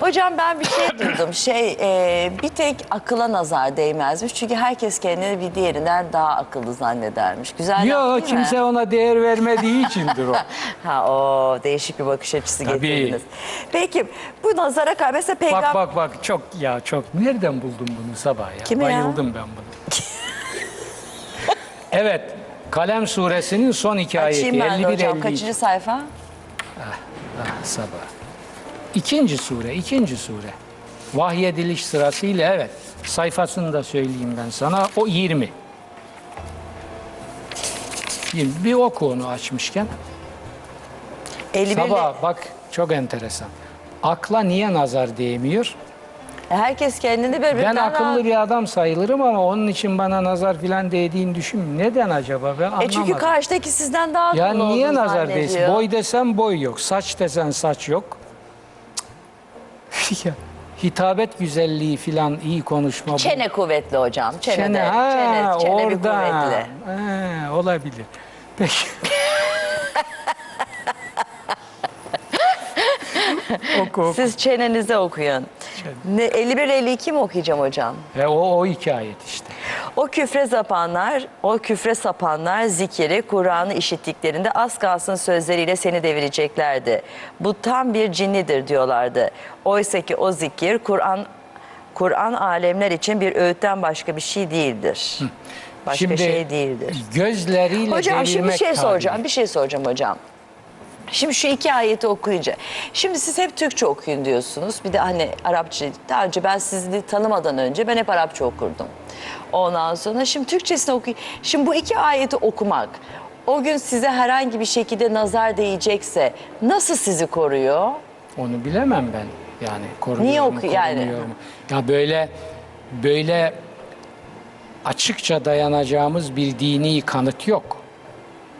Hocam ben bir şey duydum. Şey e, bir tek akıla nazar değmezmiş. Çünkü herkes kendini bir diğerinden daha akıllı zannedermiş. Güzel laf Yok değil mi? kimse ona değer vermediği içindir o. Ha o değişik bir bakış açısı Tabii. getirdiniz. Peki bu nazara karşı mesela peygamber... bak bak bak çok ya çok nereden buldun bunu sabah ya? Kimi ya? Bayıldım ben buna. evet Kalem suresinin son iki ayeti Açayım ben de 51 hocam. 52. Kaçıncı sayfa? Ah, sabah. İkinci sure, ikinci sure. Vahyediliş sırasıyla evet. Sayfasını da söyleyeyim ben sana. O 20. 20. Bir oku onu açmışken. 51 Sabah bak çok enteresan. Akla niye nazar değmiyor? Herkes kendini böyle Ben akıllı bir adam sayılırım ama onun için bana nazar filan değdiğini düşün. Neden acaba ben anlamadım. E çünkü karşıdaki sizden daha akıllı ya niye nazar değsin? Boy desen boy yok, saç desen saç yok. Hitabet güzelliği filan iyi konuşma. bu. Çene kuvvetli hocam. Çene, Çene, de. ha, çene, çene bir orada. kuvvetli. Ha, olabilir. Peki. oku oku. Siz çenenize okuyun. Ne 51 52 mi okuyacağım hocam? E, o, o hikayet işte. O küfre sapanlar, o küfre sapanlar zikiri, Kur'an'ı işittiklerinde az kalsın sözleriyle seni devireceklerdi. Bu tam bir cinnidir diyorlardı. Oysa ki o zikir Kur'an Kur'an alemler için bir öğütten başka bir şey değildir. Başka Şimdi şey değildir. Gözleriyle Hocam şimdi bir şey tabiri. soracağım. Bir şey soracağım hocam. Şimdi şu iki ayeti okuyunca. Şimdi siz hep Türkçe okuyun diyorsunuz. Bir de hani Arapça. Daha önce ben sizi tanımadan önce ben hep Arapça okurdum. Ondan sonra şimdi Türkçesini okuyun. Şimdi bu iki ayeti okumak o gün size herhangi bir şekilde nazar değecekse nasıl sizi koruyor? Onu bilemem ben. Yani koruyor Niye mu, oku- yani? mu? Ya böyle böyle açıkça dayanacağımız bir dini kanıt yok.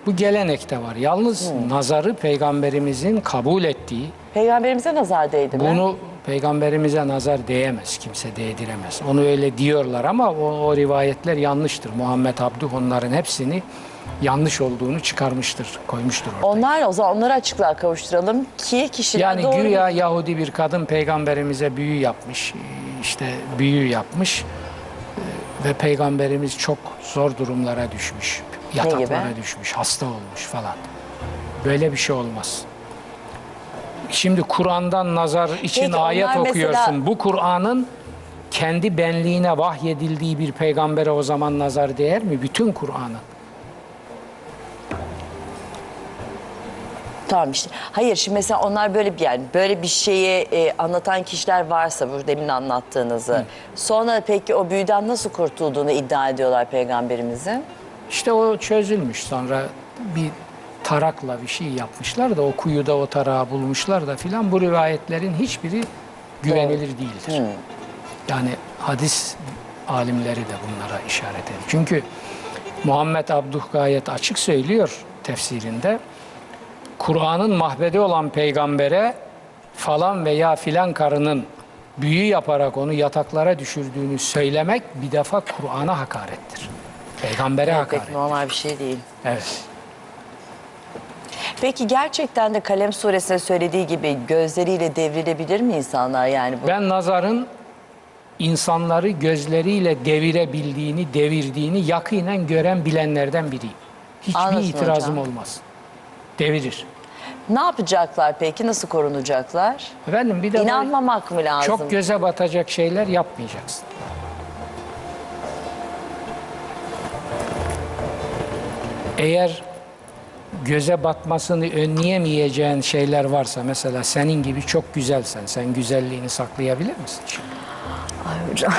Bu gelenekte var. Yalnız Hmm. nazarı peygamberimizin kabul ettiği, Peygamberimize nazar değdi mi? bunu peygamberimize nazar değemez, kimse değdiremez. Onu öyle diyorlar ama o, o rivayetler yanlıştır. Muhammed Abduh onların hepsini yanlış olduğunu çıkarmıştır, koymuştur ortaya. Onlar o zaman onları açıklığa kavuşturalım ki kişiler Yani doğru güya Yahudi bir kadın peygamberimize büyü yapmış, işte büyü yapmış e, ve peygamberimiz çok zor durumlara düşmüş, yataklara düşmüş, hasta olmuş falan. Böyle bir şey olmaz. Şimdi Kur'an'dan nazar için Peki ayet onlar mesela- okuyorsun. Bu Kur'an'ın kendi benliğine vahyedildiği bir peygambere o zaman nazar değer mi? Bütün Kur'an'ın. Tamam işte. Hayır şimdi mesela onlar böyle bir yani böyle bir şeyi e, anlatan kişiler varsa bu demin anlattığınızı. Sonra peki o büyüden nasıl kurtulduğunu iddia ediyorlar peygamberimizin. İşte o çözülmüş sonra bir tarakla bir şey yapmışlar da o kuyuda o tarağı bulmuşlar da filan bu rivayetlerin hiçbiri güvenilir değildir. Yani hadis alimleri de bunlara işaret ediyor. Çünkü Muhammed Abduh gayet açık söylüyor tefsirinde. Kur'an'ın mahvedi olan peygambere falan veya filan karının büyü yaparak onu yataklara düşürdüğünü söylemek bir defa Kur'an'a hakarettir. Peygambere hakaret. Pek normal bir şey değil. Evet. Peki gerçekten de Kalem suresinde söylediği gibi gözleriyle devrilebilir mi insanlar yani bu? Ben nazarın insanları gözleriyle devirebildiğini, devirdiğini yakinen gören bilenlerden biriyim. Hiçbir Anlasın itirazım hocam. olmaz. Devirir. Ne yapacaklar peki? Nasıl korunacaklar? Efendim bir de İnanmamak mı lazım? çok göze batacak şeyler yapmayacaksın. Eğer göze batmasını önleyemeyeceğin şeyler varsa mesela senin gibi çok güzelsen sen güzelliğini saklayabilir misin? şimdi? Ay hocam.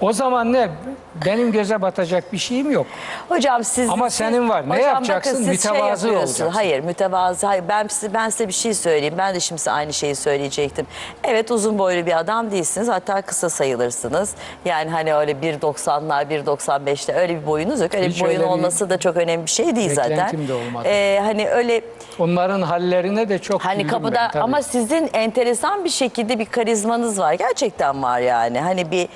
O zaman ne? Benim göze batacak bir şeyim yok. Hocam siz Ama siz- senin var. Ne Hocam yapacaksın? bakın şey Mütevazı yapıyorsunuz. olacaksın. Hayır, mütevazı. Hayır, ben size ben size bir şey söyleyeyim. Ben de şimdi size aynı şeyi söyleyecektim. Evet, uzun boylu bir adam değilsiniz. Hatta kısa sayılırsınız. Yani hani öyle 1.90'lar, 1.95'te öyle bir boyunuz yok. Öyle Hiç bir boyun öyle bir olması da çok önemli bir şey değil zaten. de olmadı. Ee, hani öyle Onların hallerine de çok Hani kapıda ben, tabii. ama sizin enteresan bir şekilde bir karizmanız var. Gerçekten var yani. Hani bir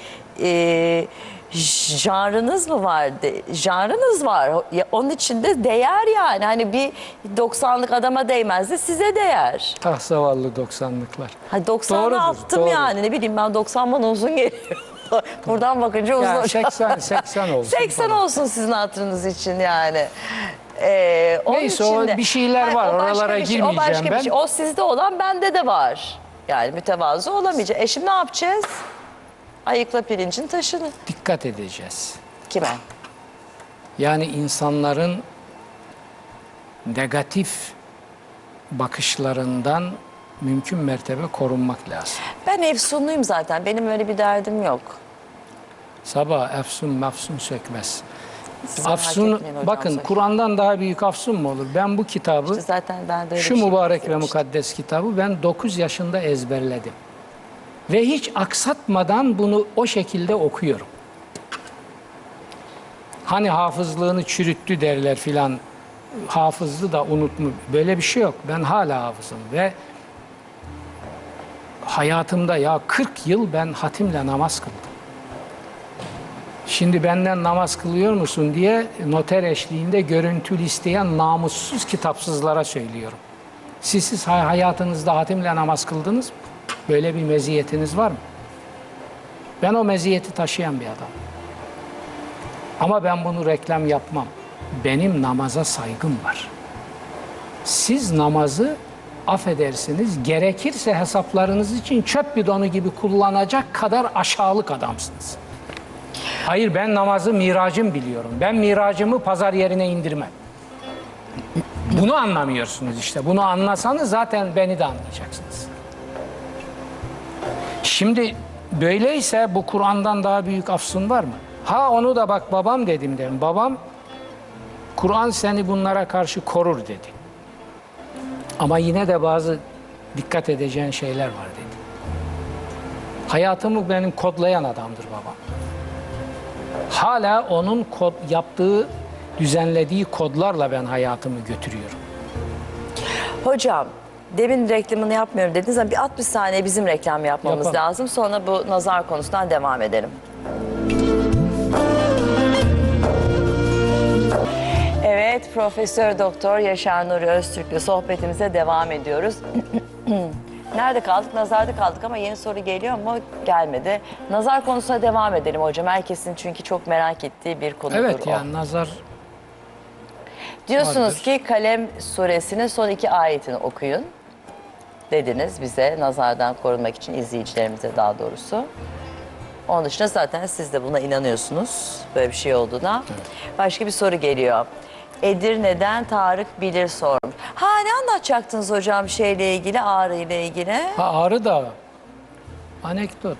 e, janrınız mı var? De, janrınız var. Ya, onun için de değer yani. Hani bir 90'lık adama değmez de size değer. Ah zavallı 90'lıklar. Hani 90'ı Doğrudur, attım doğru. yani. Ne bileyim ben 90 bana uzun geliyor. Buradan bakınca uzun. Ya 80 80 olsun. 80 olsun sizin hatırınız için yani. Ee, onun Neyse, için o bir şeyler Hayır, var, oralara bir şey, O başka girmeyeceğim bir ben. şey. O sizde olan bende de var. Yani mütevazı olamayacak. E şimdi ne yapacağız? Ayıkla pirincin taşını. Dikkat edeceğiz. Kime? Yani insanların negatif bakışlarından mümkün mertebe korunmak lazım. Ben efsunluyum zaten. Benim öyle bir derdim yok. Sabah efsun mefsun sökmez. Siz Afsun, bakın. Kur'an'dan daha büyük afsun mu olur? Ben bu kitabı, İşte zaten ben de şu şey mübarek ve istemiştim. mukaddes kitabı ben 9 yaşında ezberledim. Ve hiç aksatmadan bunu o şekilde okuyorum. Hani hafızlığını çürüttü derler filan. Hafızlı da unutmu. Böyle bir şey yok. Ben hala hafızım ve hayatımda ya 40 yıl ben hatimle namaz kıldım. Şimdi benden namaz kılıyor musun diye noter eşliğinde görüntülü isteyen namussuz kitapsızlara söylüyorum. Siz, siz hay- hayatınızda hatimle namaz kıldınız mı? Böyle bir meziyetiniz var mı? Ben o meziyeti taşıyan bir adam. Ama ben bunu reklam yapmam. Benim namaza saygım var. Siz namazı affedersiniz gerekirse hesaplarınız için çöp bidonu gibi kullanacak kadar aşağılık adamsınız. Hayır ben namazı miracım biliyorum. Ben miracımı pazar yerine indirmem. Bunu anlamıyorsunuz işte. Bunu anlasanız zaten beni de anlayacaksınız. Şimdi böyleyse bu Kur'an'dan daha büyük afsun var mı? Ha onu da bak babam dedim derim. Babam Kur'an seni bunlara karşı korur dedi. Ama yine de bazı dikkat edeceğin şeyler var dedi. Hayatımı benim kodlayan adamdır babam. Hala onun kod, yaptığı, düzenlediği kodlarla ben hayatımı götürüyorum. Hocam demin reklamını yapmıyorum dediniz ama bir 60 saniye bizim reklam yapmamız Yapalım. lazım. Sonra bu nazar konusundan devam edelim. Evet, Profesör Doktor Yaşar Nuri Öztürk'le sohbetimize devam ediyoruz. Nerede kaldık? Nazarda kaldık ama yeni soru geliyor mu? Gelmedi. Nazar konusuna devam edelim hocam. Herkesin çünkü çok merak ettiği bir konudur Evet o. yani nazar Diyorsunuz vardır. ki Kalem suresinin son iki ayetini okuyun dediniz bize nazardan korunmak için izleyicilerimize daha doğrusu. Onun dışında zaten siz de buna inanıyorsunuz böyle bir şey olduğuna. Başka bir soru geliyor. Edirne'den Tarık Bilir sormuş. Ha ne anlatacaktınız hocam şeyle ilgili ağrı ile ilgili? Ha Ağrı Dağı. Anekdot.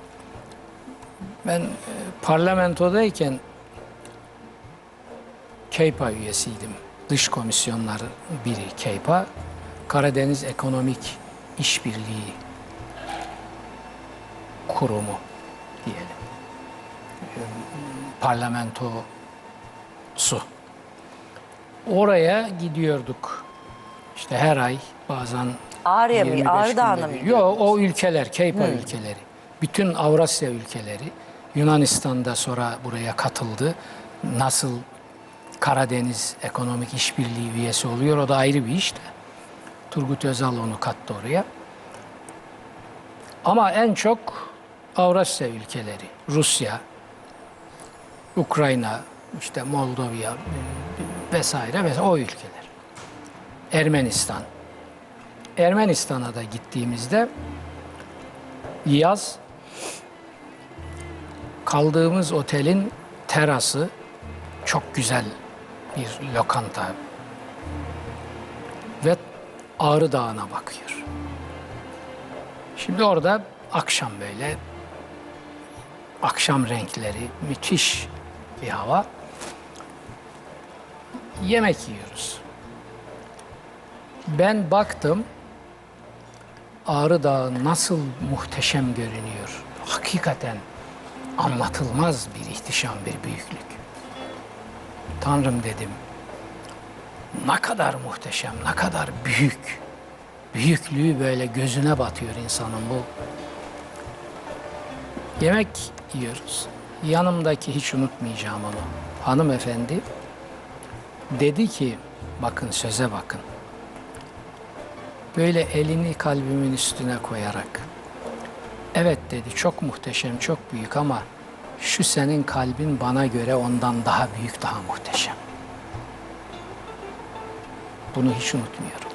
Ben e, parlamentodayken KEYPA üyesiydim. Dış komisyonları biri KEYPA. Karadeniz Ekonomik İşbirliği Kurumu diyelim. Parlamentosu. Oraya gidiyorduk. İşte her ay bazen Ağrı'ya mı? 25 Ağrı Dağı'na mı? Yok o ülkeler, Keypa ülkeleri. Bütün Avrasya ülkeleri. Yunanistan'da sonra buraya katıldı. Nasıl Karadeniz Ekonomik İşbirliği üyesi oluyor o da ayrı bir iş de. Turgut Özal onu kattı oraya. Ama en çok Avrasya ülkeleri, Rusya, Ukrayna, işte Moldova vesaire vesaire o ülkeler. Ermenistan. Ermenistan'a da gittiğimizde yaz kaldığımız otelin terası çok güzel bir lokanta Ağrı Dağı'na bakıyor. Şimdi orada akşam böyle akşam renkleri müthiş bir hava. Yemek yiyoruz. Ben baktım Ağrı Dağı nasıl muhteşem görünüyor. Hakikaten anlatılmaz bir ihtişam, bir büyüklük. Tanrım dedim. Ne kadar muhteşem, ne kadar büyük. Büyüklüğü böyle gözüne batıyor insanın bu. Yemek yiyoruz. yanımdaki hiç unutmayacağım onu. Hanımefendi dedi ki bakın söze bakın. Böyle elini kalbimin üstüne koyarak evet dedi çok muhteşem çok büyük ama şu senin kalbin bana göre ondan daha büyük daha muhteşem. Bunu hiç unutmuyorum.